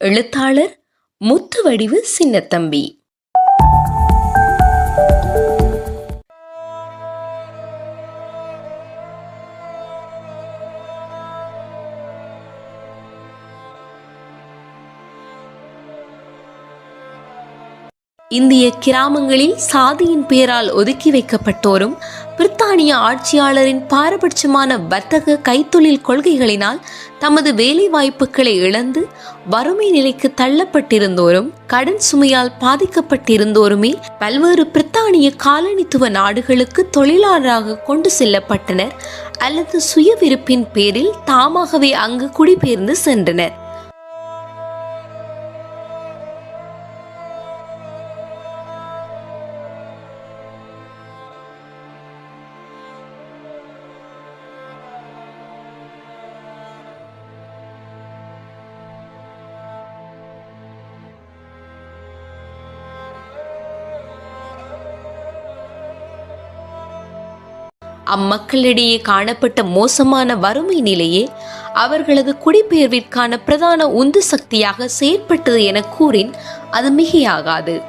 எழுத்தாளர் முத்துவடிவு சின்னத்தம்பி. இந்திய கிராமங்களில் சாதியின் பெயரால் ஒதுக்கி வைக்கப்பட்டோரும் பிரித்தானிய ஆட்சியாளரின் பாரபட்சமான வர்த்தக கைத்தொழில் கொள்கைகளினால் தமது வேலை வாய்ப்புகளை இழந்து வறுமை நிலைக்கு தள்ளப்பட்டிருந்தோரும் கடன் சுமையால் பாதிக்கப்பட்டிருந்தோருமே பல்வேறு பிரித்தானிய காலனித்துவ நாடுகளுக்கு தொழிலாளராக கொண்டு செல்லப்பட்டனர். அல்லது சுயவிருப்பின் பேரில் தாமாகவே அங்கு குடிபெயர்ந்து சென்றனர். அம்மக்களிடையே காணப்பட்ட மோசமான வறுமை நிலையே அவர்களது குடிபெயர்விற்கான பிரதான உந்து சக்தியாக செயற்பட்டது என கூறின் அது மிகையாகாது.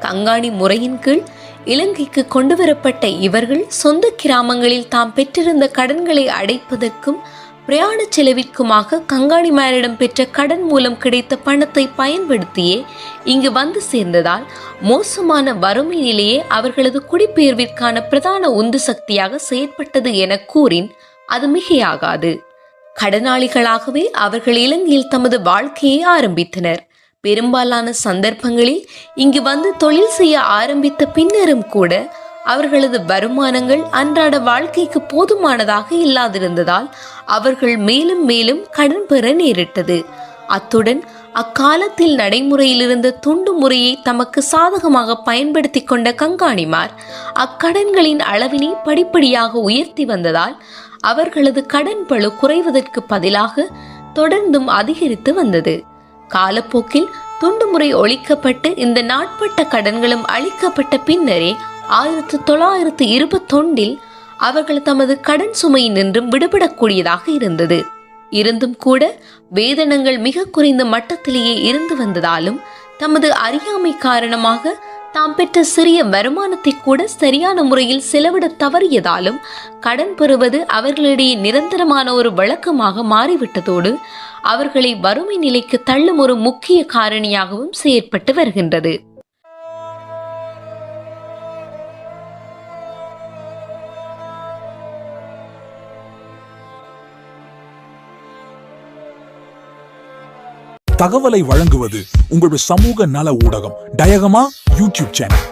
கங்காணி முறையின் கீழ் இலங்கைக்கு கொண்டுவரப்பட்ட இவர்கள் சொந்த கிராமங்களில் தாம் பெற்றிருந்த கடன்களை அடைப்பதற்கும் பிரயாண செலவிற்குமாக கங்காணிமாரிடம் பெற்ற கடன் மூலம் கிடைத்த பணத்தை பயன்படுத்தியே இங்கு வந்து சேர்ந்ததால் மோசமான வறுமை நிலையே அவர்களது குடிபெயர்விற்கான பிரதான உந்து சக்தியாக செயற்பட்டது என கூறின் அது மிகையாகாது. கடனாளிகளாகவே அவர்கள் இலங்கையில் தமது வாழ்க்கையை ஆரம்பித்தனர். பெரும்பாலான சந்தர்ப்பங்களில் இங்கு வந்து தொழில் செய்ய ஆரம்பித்த பின்னரும் கூட அவர்களது வருமானங்கள் அன்றாட வாழ்க்கைக்கு போதுமானதாக இல்லாதிருந்ததால் அவர்கள் மேலும் மேலும் கடன் பெற நேரிட்டது. அத்துடன் அக்காலத்தில் நடைமுறையிலிருந்த துண்டு முறையை தமக்கு சாதகமாக பயன்படுத்தி கொண்ட கங்காணிமார் அக்கடன்களின் அளவினை படிப்படியாக உயர்த்தி வந்ததால் அவர்களது கடன் பழு குறைவதற்கு பதிலாக தொடர்ந்தும் அதிகரித்து வந்தது. காலப்போக்கில் துண்டுமுறை ஒழிக்கப்பட்டு இந்த நாட்பட்ட கடன்களும் அளிக்கப்பட்ட பின்னரே ஆயிரத்து தொள்ளாயிரத்து இருபத்தொன்றில் அவர்கள் தமது கடன் சுமையினின்றும் விடுபடக்கூடியதாக இருந்தது. இருந்தும் கூட வேதனங்கள் மிக குறைந்த மட்டத்திலேயே இருந்து வந்ததாலும் தமது அறியாமை காரணமாக தாம் பெற்ற சிறிய வருமானத்தை கூட சரியான முறையில் செலவிட தவறியதாலும் கடன் பெறுவது அவர்களிடையே நிரந்தரமான ஒரு வழக்கமாக மாறிவிட்டதோடு அவர்களை வறுமை நிலைக்கு தள்ளும் ஒரு முக்கிய காரணியாகவும் செயற்பட்டு வருகின்றது. தகவலை வழங்குவது உங்களுடைய சமூக நல ஊடகம் டயகமா யூடியூப் சேனல்.